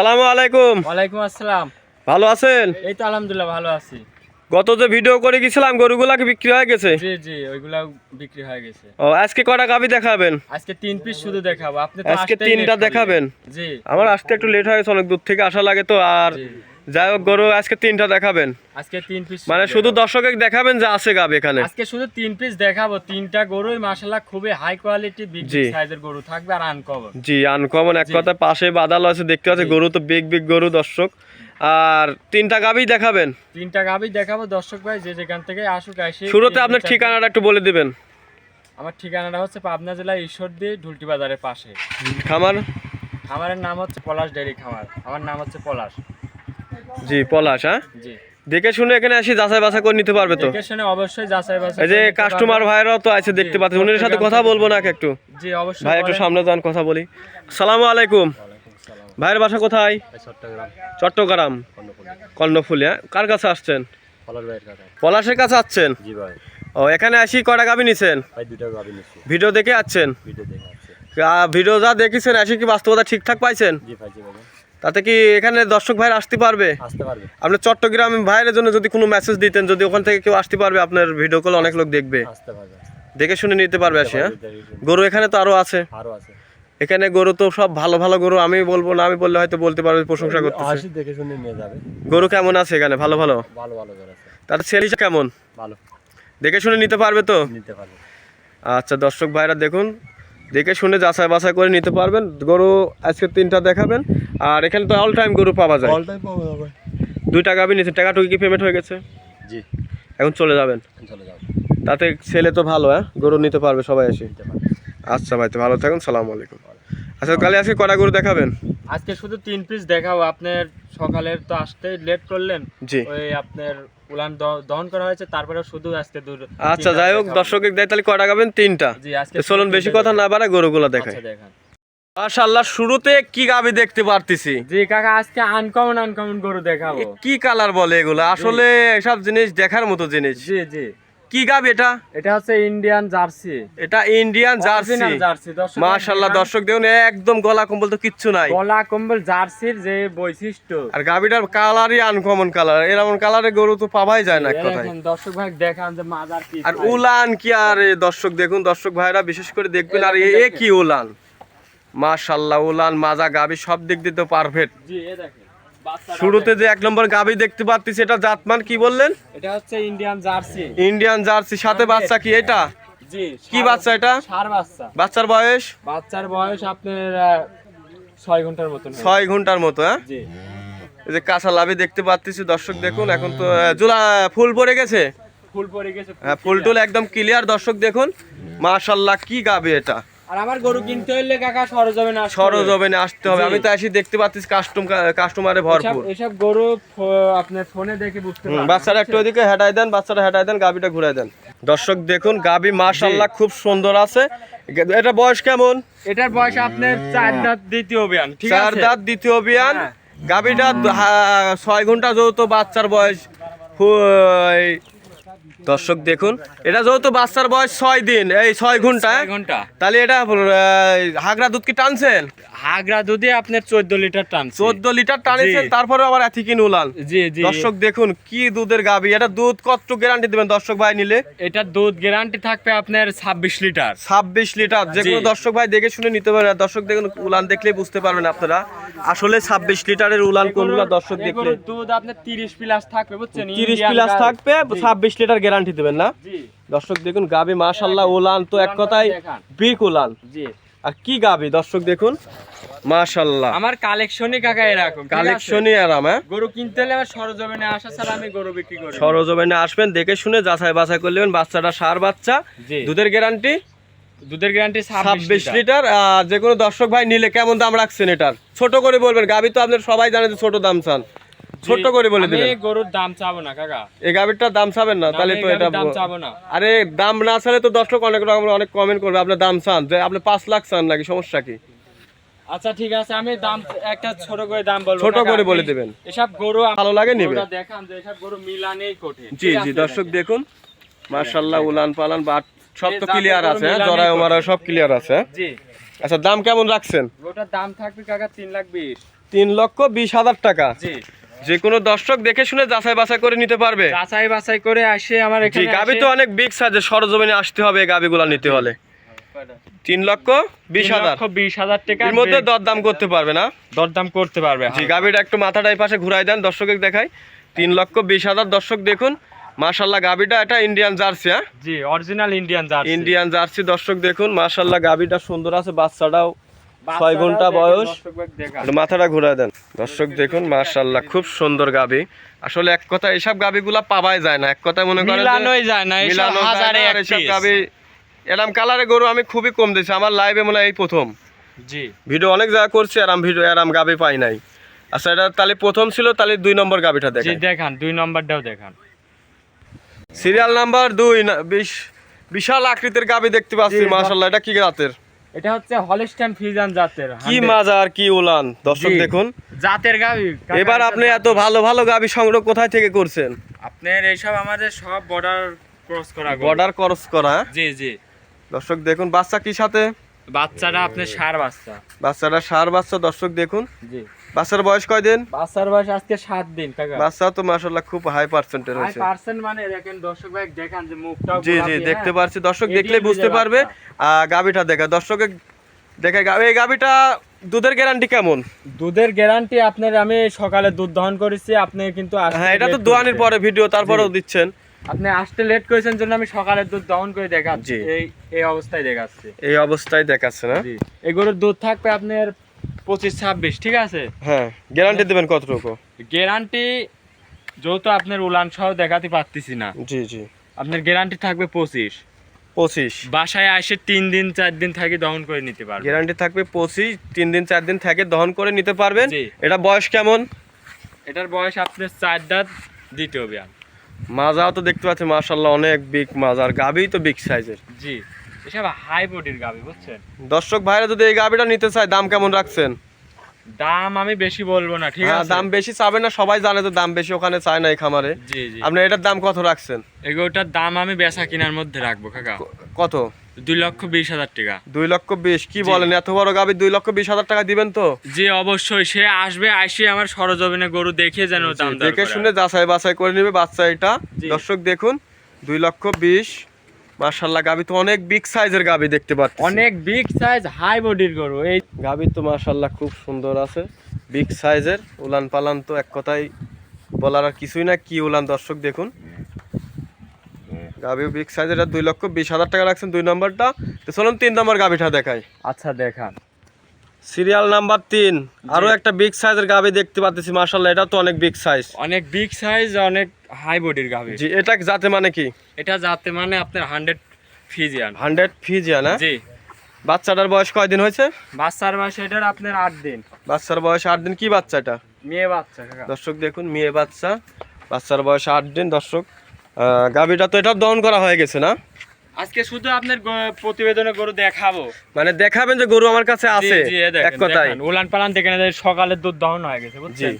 আসসালামু আলাইকুম। ওয়ালাইকুম আসসালাম। ভালো আছেন? এই তো আলহামদুলিল্লাহ ভালো আছি। গত যে ভিডিও করে গেছিলাম গরুগুলাকে বিক্রি হয়ে গেছে? জি জি ওইগুলা বিক্রি হয়ে গেছে। ও আজকে কটা গাবি দেখাবেন? আজকে তিন পিস শুধু দেখাবো। আপনি তো আজকে তিনটা দেখাবেন? জি। আমার আসতে একটু লেট হয়ে গেছে অনেক দূর থেকে আসা লাগে তো আর। যাই হোক গরু আজকে তিনটা দেখাবেন। আজকে তিন পিস মানে শুধু দর্শকের দেখাবেন যে আছে গাবি এখানে। আজকে শুধু তিন পিস দেখাবো। তিনটা গরুই মাশাআল্লাহ খুবই হাই কোয়ালিটি বিগ সাইজের গরু থাকবে আর আনকভার জি আনকমন এক কথা পাশে বাদাল আছে দেখতে আছে গরু তো বিগ বিগ গরু দর্শক। আর তিনটা গাবি দেখাবেন। তিনটা গাবি দেখাবো দর্শক ভাই যে যেখান থেকে আসুক আসে। শুরুতে আপনার ঠিকানাটা একটু বলে দিবেন। আমার ঠিকানাটা হচ্ছে পাবনা জেলা ঈশ্বরদী ঢুলটি বাজারের পাশে। খামার? খামারের নাম হচ্ছে পলাশ ডেয়ারি খামার। আমার নাম হচ্ছে পলাশ। জি পলাশ হ্যাঁ? জি। দেখে শুনে এখানে আসি যাচাই বাছাই করে নিতে পারবে তো? দেখে শুনে অবশ্যই যাচাই বাছাই এই যে কাস্টমার। ভাইরাও তো আছে দেখতে পাচ্ছেন। উনির সাথে কথা বলব না একটু। জি অবশ্যই ভাই একটু সামনে যান কথা বলি। সালামু আলাইকুম। ভাইয়ের বাসা কোথায়? চট্টগ্রাম। চট্টগ্রাম। কর্ণফুলী। কর্ণফুলিয়া কার কাছে আসছেন? পলাশের কাছে আসছেন? জি ভাই। ও এখানে আসি কটা গাবি নিছেন? ভাই দুটো গাবি নিচ্ছি ভিডিও দেখে আসছেন? ভিডিও যা দেখেছেন আসি কি বাস্তবতা ঠিকঠাক পাইছেন? তাতে কি এখানে দর্শক ভাইরা আসতে পারবে? আসতে পারবে। আপনি চট্টগ্রাম ভাইয়ের জন্য যদি কোনো মেসেজ দিতেন যদি ওখান থেকে কেউ আসতে পারবে আপনার ভিডিও কল অনেক লোক দেখবে। আসতে পারবে দেখে শুনে নিতে পারবে আসি হ্যাঁ? গরু এখানে তো আরও আছে। এখানে গরু তো সব ভালো ভালো গরু আমি বলব না আমি বললে হয়তো বলতে পারবে প্রশংসা করতে আসি দেখে শুনে নিয়ে যাবে। গরু কেমন আছে এখানে? ভালো ভালো? ভালো ভালো আছে। তার সেলিটা কেমন? ভালো। দেখে শুনে নিতে পারবে তো? নিতে পারবে। আচ্ছা দর্শক ভাইরা দেখুন দেখে শুনে যাচাই বাছাই করে নিতে পারবেন। গরু আজকে তিনটা দেখাবেন। আর এখানে তো অল টাইম গরু পাওয়া যায়। অল টাইম পাবো ভাই দুই টাকা আপনি নিচ্ছেন। টাকাটুকু কি পেমেন্ট হয়ে গেছে? জি। এখন চলে যাবেন। চলে যাও তাতে ছেলে তো ভালো হ্যাঁ? গরু নিতে পারবে সবাই এসে। আচ্ছা ভাই তো ভালো থাকুন। সালাম আলাইকুম। আচ্ছা কালে আজকে কটা গরু দেখাবেন? আজকে শুধু তিন পিস দেখাবো। আপনার সকালের তো আসতে লেট করলেন। জি। ওই আপনার উলান দহন করা হয়েছে তারপরে শুধু আজকে দূর আচ্ছা যাই হোক দর্শকের দেয় তাহলে কটা গাবেন তিনটা। জি আজকে চলুন বেশি কথা না বাড়া গরুগুলো। দেখায় আচ্ছা, দেখান। মাশাআল্লাহ শুরুতে কি গাবি দেখতে পারতেছি? জি কাকা আজকে আনকমন আনকমন গরু দেখাবো। কি কালার বলে এগুলো? আসলে এসব জিনিস দেখার মতো জিনিস। জি জি। কি গাবি এটা এটা হচ্ছে ইন্ডিয়ান জার্সি এটা ইন্ডিয়ান জার্সি মাশাআল্লাহ দর্শক দেখুন একদম গলা কম্বল তো কিচ্ছু নাই। গলা কম্বল জার্সির যে বৈশিষ্ট্য। আর গাবিটার কালারই আনকমন কালার এরকম কালারের গরু তো পাওয়াই যায় না কথায়। দর্শক ভাই দেখান যে মাজার কি আর উলান কি আর দর্শক দেখুন দর্শক ভাইরা বিশেষ করে দেখবেন আর এ- কি উলান? মাশাল্লাহ উলান মাজা গাবি সব দিক দিয়ে তো পারফেক্ট জি এ দেখেন। শুরুতে যে এক নম্বর গাবি দেখতে পাচ্ছি এটা জাতমান কি বললেন? এটা হচ্ছে ইন্ডিয়ান জার্সি ইন্ডিয়ান জার্সি সাথে বাচ্চা কি এটা? জি কি বাচ্চা এটা? ষাঁড় বাচ্চা। বাচ্চার বয়স? বাচ্চার বয়স আপনার ছয় ঘণ্টার মতন হবে। ছয় ঘণ্টার মতো হ্যাঁ? জি। এই যে কাঁচা লাভি দেখতে পাচ্ছি দর্শক দেখুন এখন তো জুলা ফুল পড়ে গেছে? ফুল পরে গেছে হ্যাঁ, ফুল টুল একদম ক্লিয়ার দর্শক দেখুন। মাশাল্লাহ কি গাবে এটা? আর আমার গরু কিনতে হইলে কাকা সরজমিনে আসতে হবে। আমি তো আসি দেখতে পাচ্ছি কাস্টম কাস্টমারে ভরপুর। এসব গরু আপনার ফোনে দেখে বুঝতে পারবেন। বাচ্চারা একটু ওদিকে হেঁটাই দেন বাচ্চারা হেঁটাই দেন গাবিটা ঘুরাই দেন। দর্শক দেখুন গাবি মাশাল্লাহ খুব সুন্দর আছে। এটা বয়স কেমন? এটার বয়স আপনার চার দাঁত দ্বিতীয় বিয়ান ঠিক চার দাঁত দ্বিতীয় বিয়ান হ্যাঁ। গাবিটা ছয় ঘণ্টা যেহেতু বাচ্চার বয়স দর্শক দেখুন এটা যেহেতু বাচ্চার বয়স ছয় দিন এই ছয় ঘণ্টা ঘণ্টা। তাহলে এটা হাগরা দুধ কি টানছেন? হাগরা দুধে আপনার চোদ্দ লিটার টান চোদ্দ লিটার টানেছেন। তারপরে আবার এথি কিনে উলান জি জি। দর্শক দেখুন কি দুধের গাবি এটা দুধ কত গ্যারান্টি দিবেন দর্শক ভাই নিলে? এটার দুধ গ্যারান্টি থাকবে আপনার ছাব্বিশ লিটার। ছাব্বিশ লিটার। যে কোনো দর্শক ভাই দেখে শুনে নিতে পারেন দর্শক দেখুন উলান দেখলেই বুঝতে পারবেন আপনারা। আসলে ছাব্বিশ লিটারের উলান কোনগুলা দর্শক দেখলে? দুধ আপনার তিরিশ প্লাস থাকবে বুঝছেন? তিরিশ প্লাস থাকবে ছাব্বিশ লিটার গ্যারান্টি দেবেন না? দর্শক দেখুন গাবি মাশাল্লাহ উলান তো এক কথায় দেখান। বিগ উলান। জি। আর কি গাবি? দর্শক দেখুন। মাশাল্লাহ। আমার কালেকশনই কাকা এরকম কালেকশনই আরাম হ্যাঁ? গরু কিনতে হলে আমার সরজমিনে আসা ছাড়া আমি গরু বিক্রি করি। সরজমিনে আসবেন দেখে শুনে যাচাই বাছাই করলেন বাচ্চাটা সার বাচ্চা দুধের গ্যারান্টি দুধের গ্যারান্টি ছাব্বিশ লিটার। যে কোনো দর্শক ভাই নিলে কেমন দাম রাখছেন এটার? ছোট করে বলবেন গাবি তো আপনার সবাই জানে যে ছোট দাম চান। ছোট করে বলে আমি গরুর দাম চাবো না কাকা। এই গাবিটার দাম চাবেন না? তাহলে তো এটা দাম চাবো না। আরে দাম না চালে তো দর্শক অনেক রকম অনেক কমেন্ট করবে আপনার দাম চান। যে আপনি লাখ চান নাকি সমস্যা কি? আচ্ছা ঠিক আছে আমি দাম একটা ছোট করে দাম বলব ছোট করে বলে দেবেন। এসব গরু ভালো লাগে নিবে? দেখান যে এসব গরু মিলানেই কঠিন। জি জি দর্শক দেখুন। মার্শাল্লাহ উলান পালান বাট সব তো ক্লিয়ার আছে হ্যাঁ? জরায়। মারা সব ক্লিয়ার আছে হ্যাঁ? জি। আচ্ছা দাম কেমন রাখছেন? গরুটার দাম থাকবে কাকা তিন লাখ বিশ। তিন লক্ষ বিশ হাজার টাকা। জি। যে কোনো দর্শক দেখে শুনে যাচাই বাছাই করে নিতে পারবে। যাচাই বাছাই করে আসে আমার জি এখানে গাবি তো অনেক বিগ সাইজের সরজমিনে আসতে হবে গাবিগুলা নিতে হলে। তিন লক্ষ বিশ হাজার। বিশ হাজার টাকা এর মধ্যে দরদাম করতে পারবে না? দরদাম করতে পারবে জি গাবিটা একটু মাথাটা এই পাশে ঘুরাই দেন দর্শকে দেখাই। তিন লক্ষ বিশ হাজার দর্শক দেখুন। মাশাল্লাহ গাবিটা এটা ইন্ডিয়ান জার্সি হ্যাঁ? জি original Indian jersey Indian jersey দর্শক দেখুন। মাশাল্লাহ গাবিটা সুন্দর আছে বাচ্চাটাও ছয় ঘণ্টা বয়স। মাথাটা ঘুরাই দেন। দর্শক দেখুন মাশাল্লাহ খুব সুন্দর গাবি। আসলে এক কথা এসব গাবিগুলা পাওয়াই যায় না। এক কথা মনে করেন মিলানোই যায় না মিলানো হাজারে না, এক আর এসব piece। গাবি এরম কালারে গরু আমি খুবই কম দিয়েছি আমার লাইভে মনে হয় এই প্রথম। জি। ভিডিও অনেক জায়গা করছি আরাম ভিডিও আরাম গাবি পাই নাই। আচ্ছা এটা তাহলে প্রথম ছিল তাহলে দুই নম্বর গাবিটা দেখেন দেখান দুই নম্বরটাও দেখান। সিরিয়াল নাম্বার দুই বিশ বিশাল আকৃতির গাবি দেখতে পাচ্ছি মাশাল্লাহ এটা কি জাতের? এটা হচ্ছে হলিস্টান ফিজান জাতের কি মাজা আর কি উলান? দর্শক দেখুন। জাতের গাবি। এবার আপনি এত ভালো ভালো গাবি সংগ্রহ কোথায় থেকে করছেন? আপনার এইসব আমাদের সব বর্ডার ক্রস করা বর্ডার ক্রস করা? জি জি। দর্শক দেখুন বাচ্চা কি সাথে? বাচ্চাটা আপনার সার বাচ্চা। বাচ্চাটা সার বাচ্চা দর্শক দেখুন। জি। বাচ্চার বয়স কয়দিন? বাচ্চার বয়স আজকে সাত দিন কাকা। বাচ্চা তো মাশাল্লাহ খুব হাই পার্সেন্টের হাই হয়েছে। পার্সেন্ট মানে দেখেন দর্শক ভাই দেখেন যে মুখটাও জি জি দেখতে হ্যাঁ? পারছি। দর্শক এটি দেখলে বুঝতে পারবে। আহ, গাবিটা দেখা। দর্শকে দেখে এই গাবিটা দুধের গ্যারান্টি কেমন? দুধের গ্যারান্টি আপনার আমি সকালে দুধ দহন করেছি আপনি কিন্তু হ্যাঁ এটা তো দোয়ানির পরে ভিডিও তারপরেও দিচ্ছেন। আপনি আসতে লেট করেছেন জন্য আমি সকালে দুধ দহন করে দেখাচ্ছি। এই এই অবস্থায় দেখাচ্ছি। এই অবস্থায় দেখাচ্ছে না? জি। এই গরুর দুধ থাকবে আপনার পঁচিশ ছাব্বিশ ঠিক আছে? হ্যাঁ গ্যারান্টি দেবেন কতটুকু? গ্যারান্টি যেহেতু আপনার উলান সহ দেখাতে পারতেছি না। জি জি। আপনার গ্যারান্টি থাকবে পঁচিশ। পঁচিশ। বাসায় আসে তিন দিন চার দিন থাকি দহন করে নিতে পারবে গ্যারান্টি থাকবে পঁচিশ তিন দিন চার দিন থেকে দহন করে নিতে পারবেন। এটা বয়স কেমন? এটার বয়স আপনার চার দাঁত দ্বিতীয় বিয়ান মাজাও তো দেখতে পাচ্ছি মাশাল্লাহ অনেক বিগ মাজার গাবি তো বিগ সাইজের জি। এসব হাই বডির গাবি বুঝছেন? দর্শক ভাইরা যদি এই গাবিটা নিতে চায় দাম কেমন রাখছেন? দাম আমি বেশি বলব না ঠিক হ্যাঁ আছে? দাম বেশি চাবে না সবাই জানে তো দাম বেশি ওখানে চায় না এই খামারে। জি জি। আপনি এটার দাম কত রাখছেন? এগুলোটার দাম আমি বেচা কেনার মধ্যে রাখব কাকা। কত? দুই লক্ষ বিশ হাজার টাকা। দুই লক্ষ বিশ কি বলেন এত বড় গাবি দুই লক্ষ বিশ হাজার টাকা দিবেন তো? জি অবশ্যই সে আসবে আসে আমার সরজমিনে গরু দেখে যেন দাম দেখে শুনে যাচাই বাছাই করে নিবে বাচ্চা এটা। দর্শক দেখুন দুই লক্ষ বিশ মার্শাল্লাহ গাবি তো অনেক বিগ সাইজের গাবি দেখতে পাচ্ছি অনেক বিগ সাইজ হাই বডির গরু এই গাবি তো মার্শাল্লাহ খুব সুন্দর আছে বিগ সাইজের উলান পালান তো এক কথাই বলার আর কিছুই না কি উলান দর্শক দেখুন। গাবি বিগ সাইজের দুই লক্ষ বিশ হাজার টাকা রাখছেন দুই নম্বরটা। তো চলুন তিন নম্বর গাবিটা দেখাই। আচ্ছা দেখান। সিরিয়াল নাম্বার তিন। আরও একটা বিগ সাইজের গাবি দেখতে পাচ্ছি মার্শাল্লাহ এটা তো অনেক বিগ সাইজ অনেক বিগ সাইজ অনেক হাই বডির গাভি। জি এটা যাতে মানে কি? এটা যাতে মানে আপনার হান্ড্রেড ফিজিয়ান হান্ড্রেড ফিজিয়ান না জি। বাচ্চাটার বয়স কয়দিন হয়েছে? বাচ্চার বয়স এটার আপনার আট দিন। বাচ্চার বয়স আট দিন কি বাচ্চা এটা? মেয়ে বাচ্চা কাকা। দর্শক দেখুন মেয়ে বাচ্চা। বাচ্চার বয়স আট দিন দর্শক। আহ, গাভীটা তো এটা দহন করা হয়ে গেছে না? আজকে শুধু আপনার প্রতিবেদনে গরু দেখাবো। মানে দেখাবেন যে গরু আমার কাছে আছে। এক কথায়। উলান পালান দেখেন এদের সকালের দুধ দহন হয়ে গেছে বুঝছেন?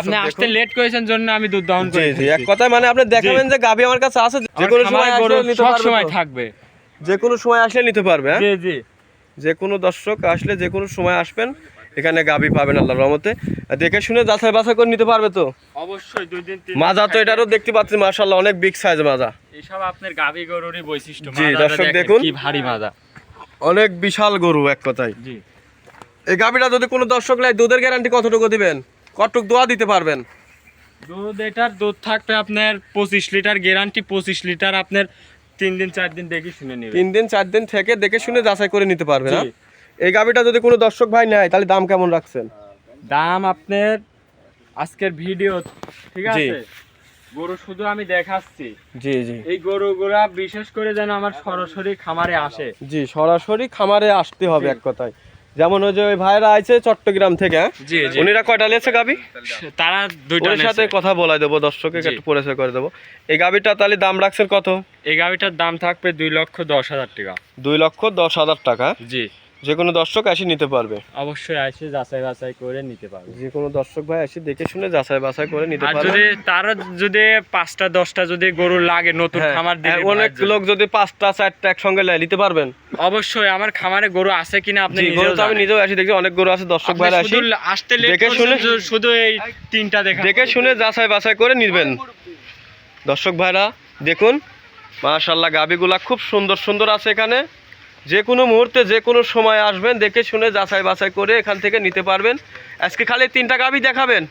আপনি আসতে লেট করেছেন জন্য আমি দুধ দহন জি করে এক কথায় মানে আপনি দেখাবেন যে গাভী আমার কাছে আছে যে কোনো সময় গরু সব সময় থাকবে। যে কোনো সময় আসলে নিতে পারবে হ্যাঁ? জি জি। যে কোনো দর্শক আসলে যে কোনো সময় আসবেন এখানে গাভী পাবেন আল্লাহর রহমতে। দেখে শুনে যাচাই বাছাই করে নিতে পারবে তো? অবশ্যই দুই দিন তিন মাজা তো এটারও দেখতে পাচ্ছি মাশাআল্লাহ অনেক বিগ সাইজ মাজা। এইসব আপনার গাভী গরুরই বৈশিষ্ট্য। জি, দর্শক দেখুন। কি ভারী মাজা। অনেক বিশাল গরু এক কথায়। জি। এই গাভীটা যদি কোনো দর্শক নেয় দুধের গ্যারান্টি কতটুকু দিবেন? কতটুক দোয়া দিতে পারবেন? দুধ এটার দুধ থাকবে আপনার পঁচিশ লিটার গ্যারান্টি পঁচিশ লিটার আপনার তিন দিন চার দিন দেখে শুনে নেবে তিন দিন চার দিন থেকে দেখে শুনে যাচাই করে নিতে পারবেন জি। এই গাভীটা যদি কোনো দর্শক ভাই নেয় তাহলে দাম কেমন রাখছেন? দাম আপনার আজকের ভিডিও ঠিক আছে? গরু শুধু আমি দেখাচ্ছি। জি জি। এই গরুগুলা বিশেষ করে যেন আমার সরাসরি খামারে আসে। জি সরাসরি খামারে আসতে হবে এক কথায়। যেমন ওই যে ওই ভাইরা আছে চট্টগ্রাম থেকে হ্যাঁ? জি জি। উনিরা কয়টা লেছে গাবি? তারা দুইটা ওর সাথে কথা বলাই দেবো দর্শকে জি। একটু পরিচয় করে দেবো। এই গাবিটা তাহলে দাম রাখছেন কত? এই গাড়িটার দাম থাকবে দুই লক্ষ দশ হাজার টাকা। দুই লক্ষ দশ হাজার টাকা। জি। যে কোনো দর্শক এসে নিতে পারবে। অবশ্যই এসে যাচাই বাছাই করে নিতে পারবে। যে কোনো দর্শক ভাই এসে দেখে শুনে যাচাই বাছাই করে নিতে পারবে। যদি তারও যদি পাঁচটা দশটা যদি গরু লাগে নতুন হ্যাঁ, খামার দিলে অনেক লোক যদি পাঁচটা চারটা একসঙ্গে লাই নিতে পারবেন। অবশ্যই আমার খামারে গরু আছে কিনা আপনি গরু তো আমি নিজেও আসি দেখি অনেক গরু আছে দর্শক ভাইরা আসি। আসতে দেখে শুনে- শুধু এই তিনটা দেখা দেখে শুনে যাচাই বাছাই করে নিবেন। দর্শক ভাইরা দেখুন মাশাল্লাহ গাবিগুলা খুব সুন্দর সুন্দর আছে এখানে। যে কোনো মুহূর্তে যে কোনো সময় আসবেন দেখে শুনে যাচাই বাছাই করে এখান থেকে নিতে পারবেন। আজকে খালি তিনটা গাবি দেখাবেন।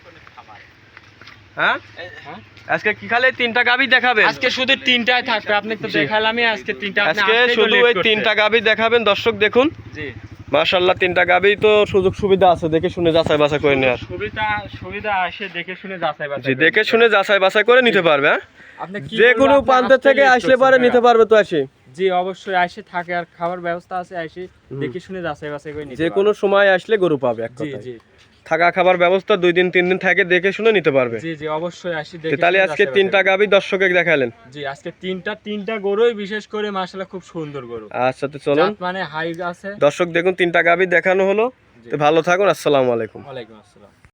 হ্যাঁ? আজকে কি খালি তিনটা গাবি দেখাবেন? আজকে শুধু তিনটাই থাকবে আপনি তো দেখালামই আজকে তিনটা আজকে শুধু ওই তিনটা গাবি দেখাবেন দর্শক দেখুন। জি। মাশাল্লাহ তিনটা গাবি তো সুযোগ সুবিধা আছে দেখে শুনে যাচাই বাছাই করে নেওয়ার। সুবিধা সুবিধা আসে দেখে শুনে যাচাই বাছাই দেখে নিতে শুনে যাচাই বাছাই করে নিতে পারবে হ্যাঁ? যে কোনো প্রান্ত থেকে আসলে পারে নিতে পারবে তো আসি। জি অবশ্যই আসে থাকে আর খাবার ব্যবস্থা আছে আসে দেখে শুনে যাচাই বাছাই করে নিতে যে কোনো সময় আসলে গরু পাবে এক জি থাকা খাবার ব্যবস্থা দুই দিন তিন দিন থাকে দেখে শুনে নিতে পারবে। জি জি অবশ্যই আসি দেখে তাহলে আজকে তিনটা গাবি দর্শকে দেখালেন? জি আজকে তিনটা তিনটা গরুই বিশেষ করে মাশাআল্লাহ খুব সুন্দর গরু। আচ্ছা তো চলুন। মানে হাই আছে। দর্শক দেখুন তিনটা গাবি দেখানো হলো। তো ভালো থাকুন আসসালামু আলাইকুম। ওয়ালাইকুম আসসালাম।